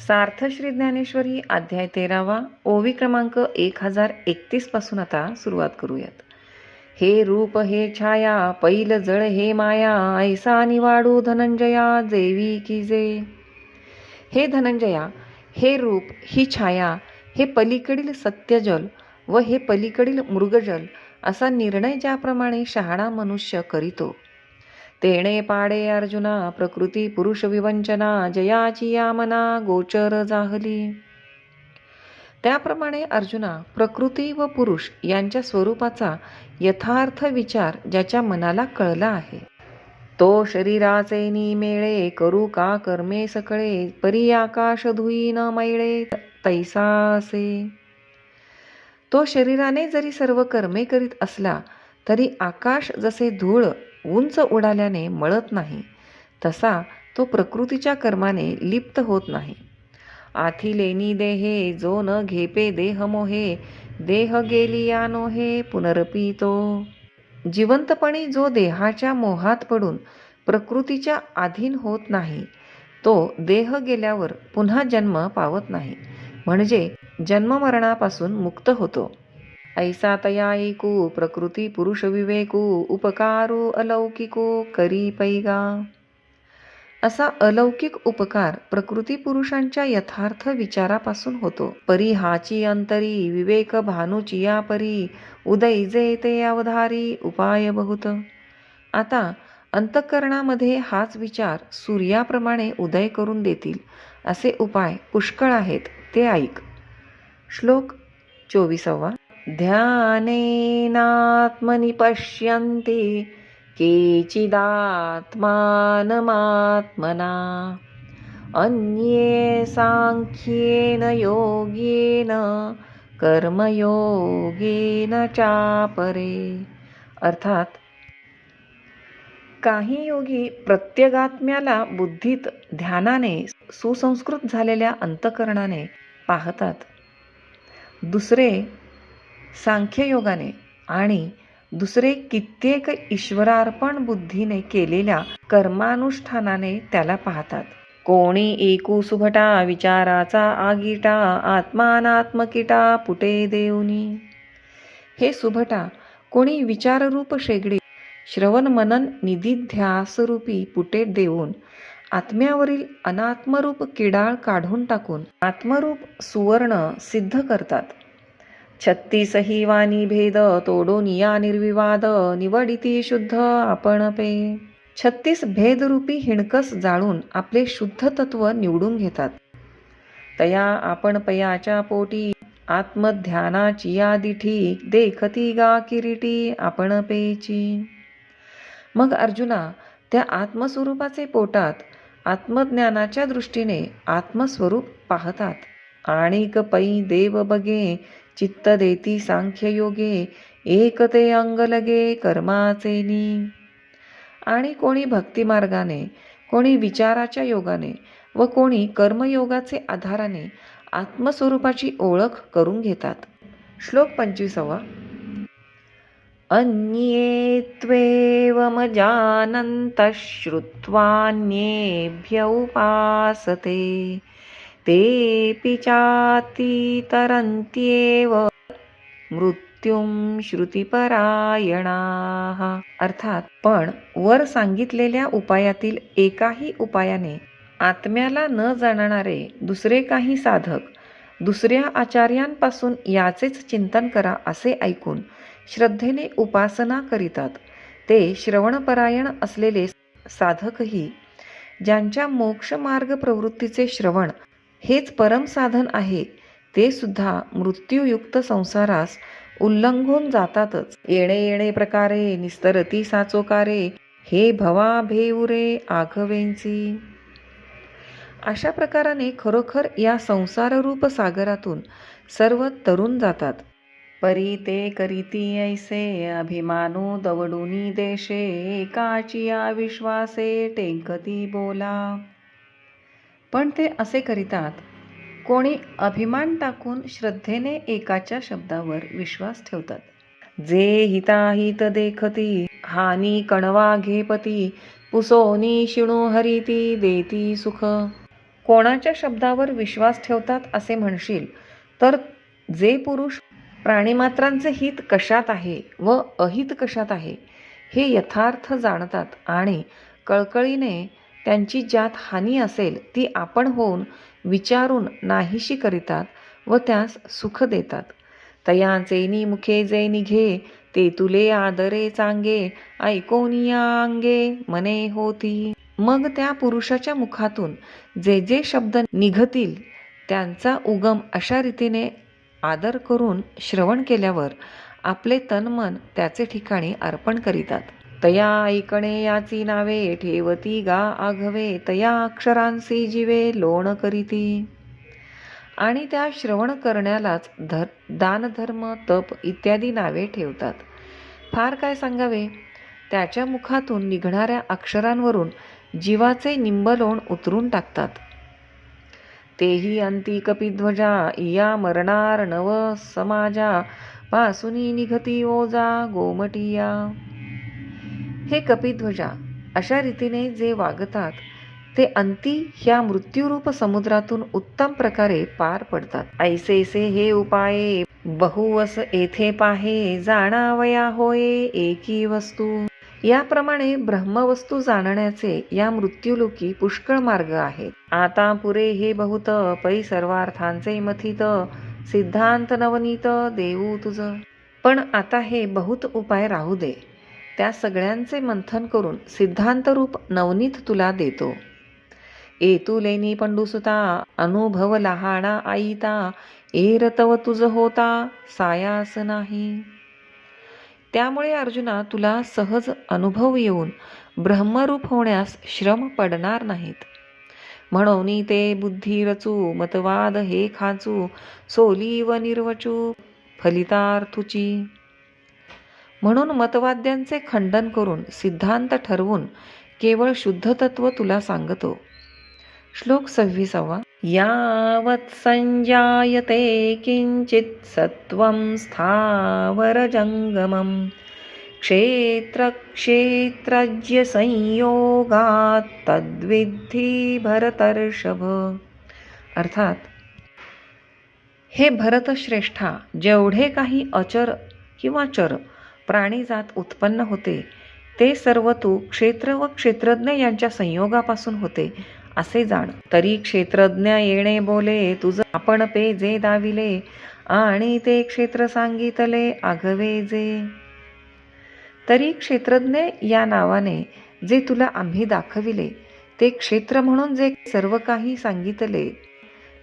सार्थ श्री ज्ञानेश्वरी अध्याय तेरावा ओवी क्रमांक एक हजार एकतीसपासून आता सुरुवात करूयात. हे रूप हे छाया पैल जळ हे माया ऐसा निवाडू धनंजया जेवी की जे. हे धनंजया हे रूप ही छाया हे पलीकडील सत्यजल व हे पलीकडील मृगजल असा निर्णय ज्याप्रमाणे शहाणा मनुष्य करीतो तेणे पाडे अर्जुना प्रकृती पुरुष विवंचना जयाची यामना गोचर जाहली. त्याप्रमाणे अर्जुना प्रकृती व पुरुष यांच्या स्वरूपाचा यथार्थ विचार ज्याच्या मनाला कळला आहे. तो शरीराचे निमेळे करू का कर्मे सकळे परी आकाश धुई न मैळे तैसा असे. तो शरीराने जरी सर्व कर्मे करीत असला तरी आकाश जसे धूळ उंच उडाल्याने मळत नाही. तसा तो प्रकृतीच्या कर्माने लिप्त होत नाही. आथी लेनी देहे जो न घेपे देह मोहे देह गेली या नोहे पुनरपी जिवंतपणी जो देहाच्या मोहात पडून प्रकृतीच्या अधीन होत नाही तो देह गेल्यावर पुन्हा जन्म पावत नाही. म्हणजे जन्ममरणापासून मुक्त होतो. ऐसा तयाईकू प्रकृती पुरुष विवेकू उपकारू अलौकिकू करी पैगा। असा अलौकिक उपकार प्रकृती पुरुषांच्या यथार्थ विचारापासून होतो. परी हाची अंतरी विवेक भानुची या परी उदय जे ते अवधारी उपाय बहुत। आता अंतःकरणामध्ये हाच विचार सूर्याप्रमाणे उदय करून देतील असे उपाय पुष्कळ आहेत ते ऐक. श्लोक चोवीसावा. ध्यानेनात्मनि पश्यन्ति केचिदात्मानमात्मना। अन्ये साङ्ख्येन योगेन कर्मयोगेन चापरे। अर्थात काही योगी प्रत्यगात्म्याला बुद्धीत ध्यानाने सुसंस्कृत झालेल्या अंतकरणाने पाहतात. दुसरे सांख्ययोगाने आणि दुसरे कित्येक ईश्वरार्पण बुद्धीने केलेल्या कर्मानुष्ठानाने त्याला पाहतात. कोणी एकू सुभटा विचाराचा आगीटा आत्मानात्मकिटा पुटे देऊनी. हे सुभटा कोणी विचाररूप शेगडी श्रवण मनन निधिध्यासरूपी पुटे देऊन आत्म्यावरील अनात्मरूप किडाळ काढून टाकून आत्मरूप सुवर्ण सिद्ध करतात. छत्तीसही वाणी भेद तोडून या निर्विवाद निवडिती शुद्ध आपण पे छत्तीस भेदरूपी हिणकस जाळून आपले शुद्ध तत्व निवडून घेतात. तया आपण पयाच्या पोटी आत्मध्यानाची यादिठी देखती गा किरीटी आपण पेची मग अर्जुना त्या आत्मस्वरूपाचे पोटात आत्मज्ञानाच्या दृष्टीने आत्मस्वरूप पाहतात. आणिक पै देव बगे चित्त देती सांख्ययोगे एक ते अंग लगे कर्माचे आणि कोणी भक्तिमार्गाने कोणी विचाराच्या योगाने व कोणी कर्मयोगाचे आधाराने आत्मस्वरूपाची ओळख करून घेतात. श्लोक पंचवीसावा. अन्ये त्वेवमजानन्तः श्रुत्वान्येभ्य उपासते. तेऽपि चातितरन्त्येव मृत्युं श्रुतीपरायणा। अर्थात पण वर सांगितलेल्या उपायातील एकाही उपायाने आत्म्याला न जाणणारे दुसरे काही साधक दुसऱ्या आचार्यांपासून याचेच चिंतन करा असे ऐकून श्रद्धेने उपासना करीतात. ते श्रवणपरायण असलेले साधकही ज्यांच्या मोक्षमार्ग प्रवृत्तीचे श्रवण हेच परम साधन आहे. ते सुद्धा मृत्यूयुक्त संसारास उल्लंघून जातातच. येणे येणे प्रकारे निस्तरती साचोकारे हे भवा भेउरे आघवेंची. अशा प्रकाराने खरोखर या संसाररूप सागरातून सर्व तरुण जातात. परी ते करीती ऐसे अभिमानो दवडुनी देशे एकाचिया विश्वासे टेंकती बोला. पण ते असे करीतात कोणी अभिमान टाकून श्रद्धेने एकाच्या शब्दावर विश्वास ठेवतात. जे हिताहित देखती हानी कणवा घेपती पुसोनी शिणू हरिती देती सुख. कोणाच्या शब्दावर विश्वास ठेवतात असे म्हणशील तर जे पुरुष प्राणीमात्रांचे हित कशात आहे व अहित कशात आहे हे यथार्थ जाणतात आणि कळकळीने त्यांची ज्यात हानी असेल ती आपण होऊन विचारून नाहीशी करीतात व त्यास सुख देतात. तयांचे मुखे जे निघे ते तुले आदरे चांगे ऐकोनिया अंगे मने होती. मग त्या पुरुषाच्या मुखातून जे जे शब्द निघतील त्यांचा उगम अशा रीतीने आदर करून श्रवण केल्यावर आपले तनमन त्याचे ठिकाणी अर्पण करीतात. तया ऐकणे याची नावे ठेवती गा आघवे तया अक्षरांसी जीवे लोण करीती. आणि त्या श्रवण करण्यालाच धर दानधर्म तप इत्यादी नावे ठेवतात. फार काय सांगावे? त्याच्या मुखातून निघणाऱ्या अक्षरांवरून जीवाचे निंबलोण उतरून टाकतात. तेही अंती कपिध्वजा इया मरणार नव समाजा पासुनी निघती ओजा गोमटिया. हे कपिध्वजा अशा रीतीने जे वागतात ते अंती ह्या मृत्यूरूप समुद्रातून उत्तम प्रकारे पार पडतात. ऐसेसे हे उपाये बहुवस येथे पाहे जाणावया होये एकी वस्तू. याप्रमाणे ब्रह्मवस्तू जाणण्याचे या मृत्यूलोकी पुष्कळ मार्ग आहेत. आता पुरे हे बहुत पै सर्वार्थांचे मथित सिद्धांत नवनीत देऊ तुझ. पण आता हे बहुत उपाय राहू दे. त्या सगळ्यांचे मंथन करून सिद्धांतरूप नवनीत तुला देतो. एतुलेनी पंडुसुता अनुभव लहाणा आईता एरतव तुझ होता सायास नाही. त्यामुळे अर्जुना तुला सहज अनुभव येऊन ब्रह्मरूप होण्यास श्रम पडणार नाहीत. म्हणून ते बुद्धी रचू मतवाद हे खाचू सोली व निर्वचू फलितार्थुची. म्हणून मतवाद्यांचे खंडन करून सिद्धांत ठरवून केवळ शुद्ध तत्व तुला सांगतो. श्लोक सव्वीसावा. यावत् संजायते किंचित सत्वं स्थावरजंगमं क्षेत्रक्षेत्रज्य संयोगात तद्विद्धी भरतर्षभ. अर्थात हे भरतश्रेष्ठा जेवढे काही अचर किंवा चर प्राणीजात उत्पन्न होते. ते सर्व तू क्षेत्र व क्षेत्रज्ञ यांच्या संयोगापासून होते असे जाण. तरी क्षेत्रज्ञ येणे बोले तुझं आपण पे जे दाविले आणि ते क्षेत्र सांगितले आघवे जे. तरी क्षेत्रज्ञ या नावाने जे तुला आम्ही दाखविले ते क्षेत्र म्हणून जे सर्व काही सांगितले.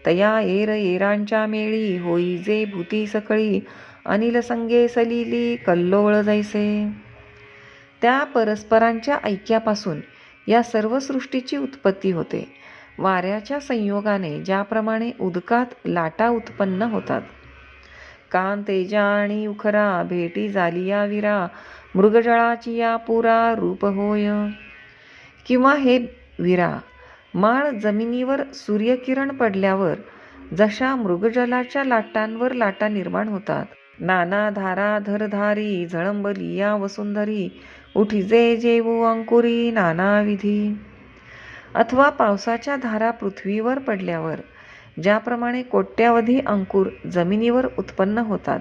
तया एर येरांच्या मेळी होई जे भूती सकळी अनिल संगे सलिली कल्लोळ जायचे त्या परस्परांच्या ऐक्यापासून या सर्व सृष्टीची उत्पत्ती होते. वाऱ्याच्या संयोगाने ज्याप्रमाणे उदकात लाटा उत्पन्न होतात. कान तेजा आणि उखरा भेटी जालिया विरा मृगजळाची या पुरा रूप होय. किंवा हे विरा माळ जमिनीवर सूर्यकिरण पडल्यावर जशा मृगजलाच्या लाटांवर लाटा निर्माण होतात नाना धारा धरधारी झळंबलिया वसुंधरी उठिजे जेवू अंकुरी नाना विधी. अथवा पावसाच्या धारा पृथ्वीवर पडल्यावर ज्याप्रमाणे कोट्यावधी अंकुर जमिनीवर उत्पन्न होतात.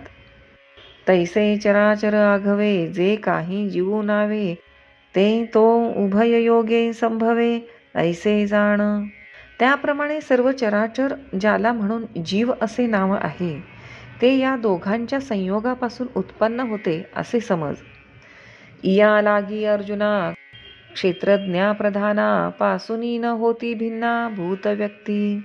तैसे चराचर आघवे जे काही जीवू नावे ते तो उभय योगे संभवे ऐसे जाण. त्याप्रमाणे सर्व चराचर ज्याला म्हणून जीव असे नाव आहे. ते या दोघांच्या संयोगापासून उत्पन्न होते असे समज. इया लागी अर्जुना क्षेत्रज्ञा प्रधाना न होती भिन्ना भूत व्यक्ती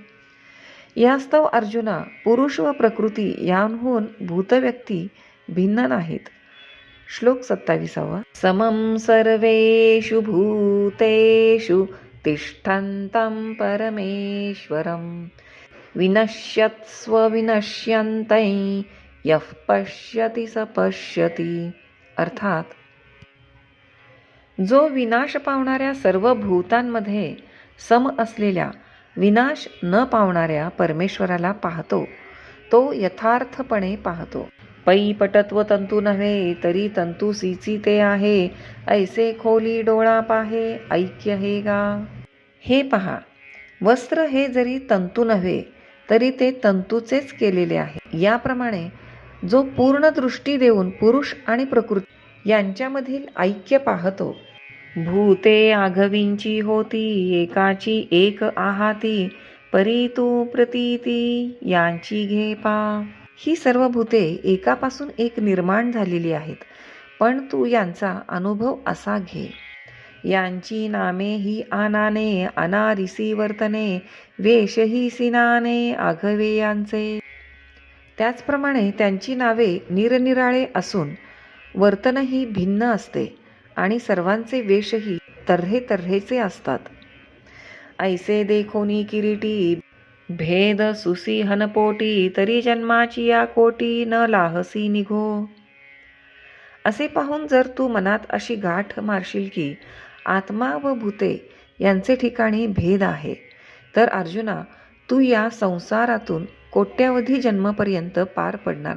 यास्तव अर्जुना पुरुष व प्रकृती यांहून भूतव्यक्ती भिन्न नाहीत. श्लोक सत्ताविसावा. समम सर्वेषु भूतेषु तिष्ठन्तं परमेश्वरम्. विनश्यत्स्व विनश्यन्तै यः पश्यति स पश्यती। अर्थात जो विनाश पावणाऱ्या सर्व भूतांमध्ये सम असलेल्या विनाश न पावणाऱ्या परमेश्वराला पाहतो तो यथार्थपणे पाहतो. पै पटत्व तंतू नव्हे तरी तंतू सीची ते आहे ऐसे खोली डोळा पाहे ऐक्य हे गा. हे पहा वस्त्र हे जरी तंतू नव्हे तरी ते तंतूचेच केलेले आहे. याप्रमाणे जो पूर्ण दृष्टी देऊन पुरुष आणि प्रकृती यांच्यामधील ऐक्य पाहतो भूते आघवींची होती एकाची एक आहाती परी तू प्रतीती यांची घे पा ही सर्व भूते एकापासून एक निर्माण झालेली आहेत पण तू यांचा अनुभव असा घे. यांची नामे ही आनाने अनारिसी वर्तने वेशही सिनाने आघवे यांचे. त्याचप्रमाणे त्यांची नावे निरनिराळे असून वर्तनही भिन्न असते आणि सर्वांचे वेशही तर्हे तर्हेचे असतात. ऐसे देखोनी किरीटी भेद सुसी हनपोटी तरी जन्माची या कोटी न लाहसी निघो. असे पाहून जर तू मनात अशी गाठ मारशील की आत्मा व भूते यांचे ठिकाणी भेद आहे. तर अर्जुना तू या संसारातून कोट्यावधी जन्मपर्यंत पार पडणार